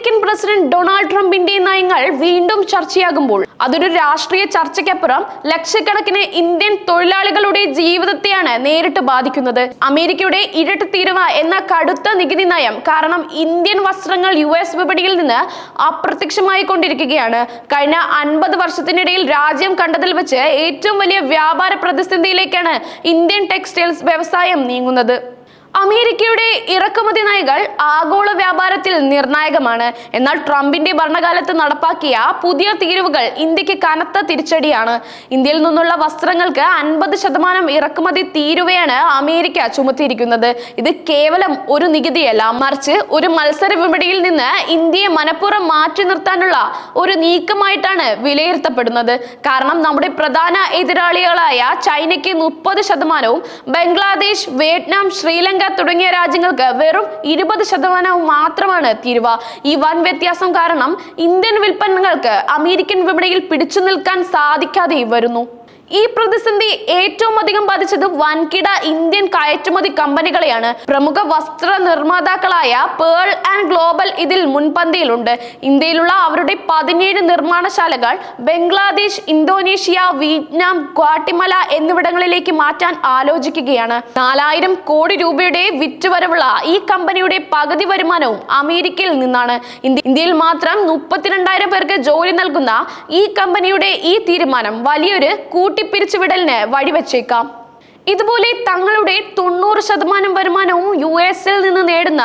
American president Donald ട്രംപിന്റെ നയങ്ങൾ വീണ്ടും ചർച്ചയാകുമ്പോൾ അതൊരു രാഷ്ട്രീയ ചർച്ചയ്ക്കപ്പുറം ലക്ഷക്കണക്കിന് ഇന്ത്യൻ തൊഴിലാളികളുടെ ജീവിതത്തെയാണ് നേരിട്ട് ബാധിക്കുന്നത്. അമേരിക്കയുടെ ഇരട്ട തീരുവ എന്ന കടുത്ത നികുതി നയം കാരണം ഇന്ത്യൻ വസ്ത്രങ്ങൾ യു എസ് വിപണിയിൽ നിന്ന് അപ്രത്യക്ഷമായി കൊണ്ടിരിക്കുകയാണ്. കഴിഞ്ഞ അൻപത് വർഷത്തിനിടയിൽ രാജ്യം കണ്ടതിൽ വെച്ച് ഏറ്റവും വലിയ വ്യാപാര പ്രതിസന്ധിയിലേക്കാണ് ഇന്ത്യൻ ടെക്സ്റ്റൈൽസ് വ്യവസായം നീങ്ങുന്നത്. അമേരിക്കയുടെ ഇറക്കുമതി നയങ്ങൾ ആഗോള വ്യാപാരത്തിൽ നിർണായകമാണ്. എന്നാൽ ട്രംപിന്റെ ഭരണകാലത്ത് നടപ്പാക്കിയ പുതിയ തീരുവകൾ ഇന്ത്യയ്ക്ക് കനത്ത തിരിച്ചടിയാണ്. ഇന്ത്യയിൽ നിന്നുള്ള വസ്ത്രങ്ങൾക്ക് അൻപത് ശതമാനം ഇറക്കുമതി തീരുവയാണ് അമേരിക്ക ചുമത്തിയിരിക്കുന്നത്. ഇത് കേവലം ഒരു നികുതിയല്ല. മറിച്ച് ഒരു മത്സര വിപണിയിൽ നിന്ന് ഇന്ത്യയെ മനഃപൂർവം മാറ്റി നിർത്താനുള്ള ഒരു നീക്കമായിട്ടാണ് വിലയിരുത്തപ്പെടുന്നത്. കാരണം നമ്മുടെ പ്രധാന എതിരാളികളായ ചൈനയ്ക്ക് മുപ്പത് ശതമാനവും ബംഗ്ലാദേശ് വിയറ്റ്നാം ശ്രീലങ്ക തുടങ്ങിയ രാജ്യങ്ങൾക്ക് വെറും ഇരുപത് ശതമാനവും മാത്രമാണ് തീരുവ. ഈ വൻ വ്യത്യാസം കാരണം ഇന്ത്യൻ വിൽപ്പന്നങ്ങൾക്ക് അമേരിക്കൻ വിപണിയിൽ പിടിച്ചു നിൽക്കാൻ സാധിക്കാതെ വരുന്നു. ഈ പ്രതിസന്ധി ഏറ്റവും അധികം ബാധിച്ചത് വൻകിട ഇന്ത്യൻ കയറ്റുമതി കമ്പനികളെയാണ്. പ്രമുഖ വസ്ത്ര നിർമ്മാതാക്കളായ പേൾ ആൻഡ് ഗ്ലോബൽ ഇതിൽ മുൻപന്തിയിലുണ്ട്. ഇന്ത്യയിലുള്ള അവരുടെ പതിനേഴ് നിർമ്മാണശാലകൾ ബംഗ്ലാദേശ് ഇന്തോനേഷ്യ വിയറ്റ്നാം ഗ്വാട്ടിമല എന്നിവിടങ്ങളിലേക്ക് മാറ്റാൻ ആലോചിക്കുകയാണ്. നാലായിരം കോടി രൂപയുടെ വിറ്റുവരവുള്ള ഈ കമ്പനിയുടെ പകുതി വരുമാനവും അമേരിക്കയിൽ നിന്നാണ്. ഇന്ത്യയിൽ മാത്രം മുപ്പത്തിരണ്ടായിരം പേർക്ക് ജോലി നൽകുന്ന ഈ കമ്പനിയുടെ ഈ തീരുമാനം വലിയൊരു കൂട്ടിപ്പിരിച്ചുവിടലിന് വഴിവെച്ചേക്കാം. ഇതുപോലെ തങ്ങളുടെ തൊണ്ണൂറ് ശതമാനം വരുമാനവും യു എസിൽ നിന്ന് നേടുന്ന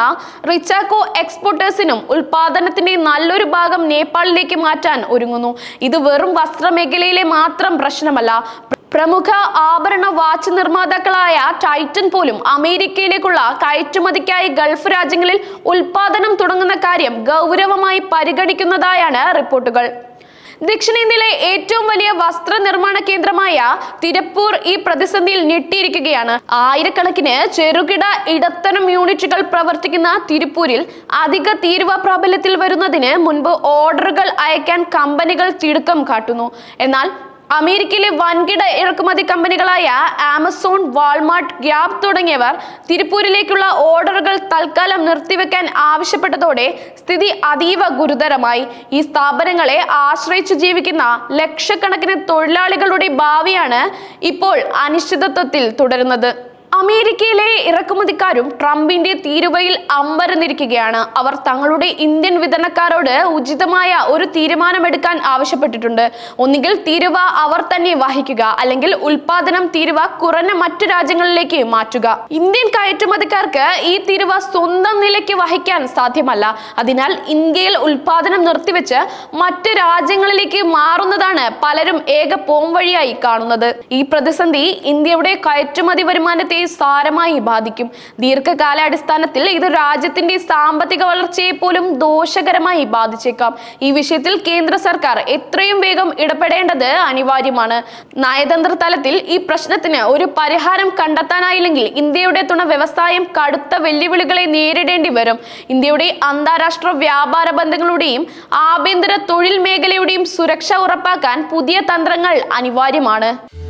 റിച്ചാക്കോ എക്സ്പോർട്ടേഴ്സിനും ഉൽപാദനത്തിന്റെ നല്ലൊരു ഭാഗം നേപ്പാളിലേക്ക് മാറ്റാൻ ഒരുങ്ങുന്നു. ഇത് വെറും വസ്ത്രമേഖലയിലെ മാത്രം പ്രശ്നമല്ല. പ്രമുഖ ആഭരണ വാച്ച് നിർമ്മാതാക്കളായ ടൈറ്റൻ പോലും അമേരിക്കയിലേക്കുള്ള കയറ്റുമതിക്കായി ഗൾഫ് രാജ്യങ്ങളിൽ ഉൽപാദനം തുടങ്ങുന്ന കാര്യം ഗൗരവമായി പരിഗണിക്കുന്നതായാണ് റിപ്പോർട്ടുകൾ. ദക്ഷിണേന്ത്യയിലെ ഏറ്റവും വലിയ വസ്ത്ര നിർമ്മാണ കേന്ദ്രമായ തിരപ്പൂർ ഈ പ്രതിസന്ധിയിൽ ഞെട്ടിയിരിക്കുകയാണ്. ആയിരക്കണക്കിന് ചെറുകിട ഇടത്തരം യൂണിറ്റുകൾ പ്രവർത്തിക്കുന്ന തിരുപ്പൂരിൽ അധിക തീരുവ പ്രാബല്യത്തിൽ വരുന്നതിന് മുൻപ് ഓർഡറുകൾ അയക്കാൻ കമ്പനികൾ തിടുക്കം കാട്ടുന്നു. എന്നാൽ അമേരിക്കയിലെ വൻകിട ഇറക്കുമതി കമ്പനികളായ ആമസോൺ വാൾമാർട്ട് ഗ്യാപ് തുടങ്ങിയവർ തിരുപ്പൂരിലേക്കുള്ള ഓർഡറുകൾ തൽക്കാലം നിർത്തിവെക്കാൻ ആവശ്യപ്പെട്ടതോടെ സ്ഥിതി അതീവ ഗുരുതരമായി. ഈ സ്ഥാപനങ്ങളെ ആശ്രയിച്ചു ജീവിക്കുന്ന ലക്ഷക്കണക്കിന് തൊഴിലാളികളുടെ ഭാവിയാണ് ഇപ്പോൾ അനിശ്ചിതത്വത്തിൽ തുടരുന്നത്. അമേരിക്കയിലെ ഇറക്കുമതിക്കാരും ട്രംപിന്റെ തീരുവയിൽ അമ്പരന്നിരിക്കുകയാണ്. അവർ തങ്ങളുടെ ഇന്ത്യൻ വിതരണക്കാരോട് ഉചിതമായ ഒരു തീരുമാനമെടുക്കാൻ ആവശ്യപ്പെട്ടിട്ടുണ്ട്. ഒന്നുകിൽ തീരുവ അവർ തന്നെ വഹിക്കുക അല്ലെങ്കിൽ ഉൽപാദനം തീരുവ കുറഞ്ഞ മറ്റു രാജ്യങ്ങളിലേക്ക് മാറ്റുക. ഇന്ത്യൻ കയറ്റുമതിക്കാർക്ക് ഈ തീരുവ സ്വന്തം നിലയ്ക്ക് വഹിക്കാൻ സാധ്യമല്ല. അതിനാൽ ഇന്ത്യയിൽ ഉൽപാദനം നിർത്തിവെച്ച് മറ്റു രാജ്യങ്ങളിലേക്ക് മാറുന്നതാണ് പലരും ഏക പോംവഴിയായി കാണുന്നത്. ഈ പ്രതിസന്ധി ഇന്ത്യയുടെ കയറ്റുമതി വരുമാനത്തെ സാരമായി ബാധിക്കും. ദീർഘകാലാടിസ്ഥാനത്തിൽ ഇത് രാജ്യത്തിന്റെ സാമ്പത്തിക വളർച്ചയെ പോലും ദോഷകരമായി ബാധിച്ചേക്കാം. ഈ വിഷയത്തിൽ കേന്ദ്ര സർക്കാർ എത്രയും വേഗം ഇടപെടേണ്ടത് അനിവാര്യമാണ്. നയതന്ത്ര തലത്തിൽ ഈ പ്രശ്നത്തിന് ഒരു പരിഹാരം കണ്ടെത്താനായില്ലെങ്കിൽ ഇന്ത്യയുടെ തുണ വ്യവസായം കടുത്ത വെല്ലുവിളികളെ നേരിടേണ്ടി വരും. ഇന്ത്യയുടെ അന്താരാഷ്ട്ര വ്യാപാര ബന്ധങ്ങളുടെയും ആഭ്യന്തര തൊഴിൽ മേഖലയുടെയും സുരക്ഷ ഉറപ്പാക്കാൻ പുതിയ തന്ത്രങ്ങൾ അനിവാര്യമാണ്.